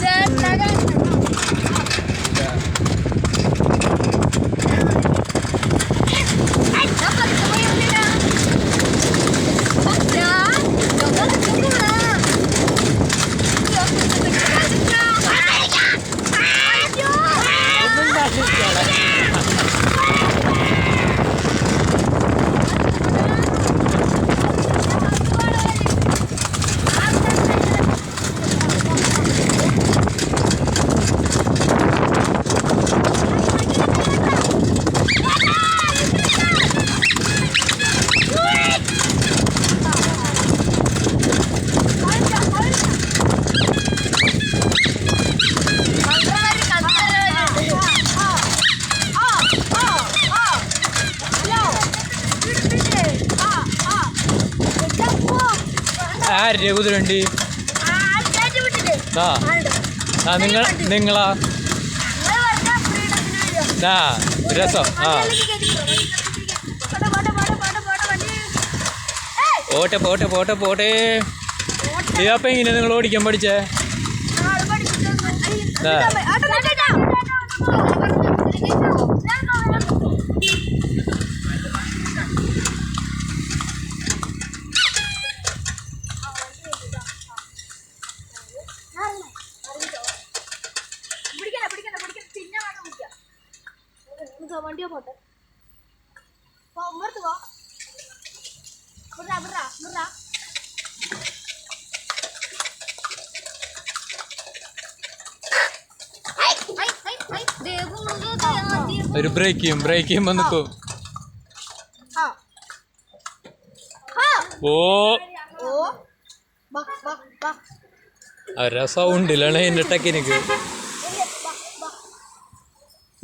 Diyan, tagan. ആരുടെ കുതിരണ്ട് ആ ആ നിങ്ങൾ നിങ്ങളാ ആ രസം ആ പോട്ടെ പോട്ടെ പോട്ടെ പോട്ടെ ഇതപ്പം ഇങ്ങനെ നിങ്ങൾ ഓടിക്കാൻ പഠിച്ചേ വണ്ടിയോ പോട്ടെ. പോ ഉമ്മർത്ത് പോ വിട്രാ വിട്രാ വിട്രാ ഒരു ബ്രേക്ക് ചെയ്യും ബ്രേക്ക് ചെയ്യുമ്പോ നിൽക്കും ഓ. സൗണ്ടിലാണ് എന്റെ ടെക്നിക്ക്